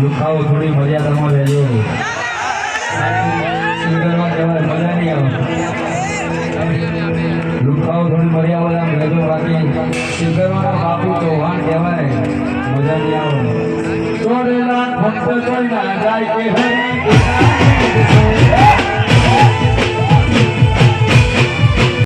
દુખાવો થોડી મર્યાદામાં લેજો સિંગરમાં કહેવાય મજા નહીં આવે. દુખાવો થોડી મર્યાદામાં લેજો બાકી. સિંગરમાં બાપુ ચૌહાણ કહેવાય, મજા આવે.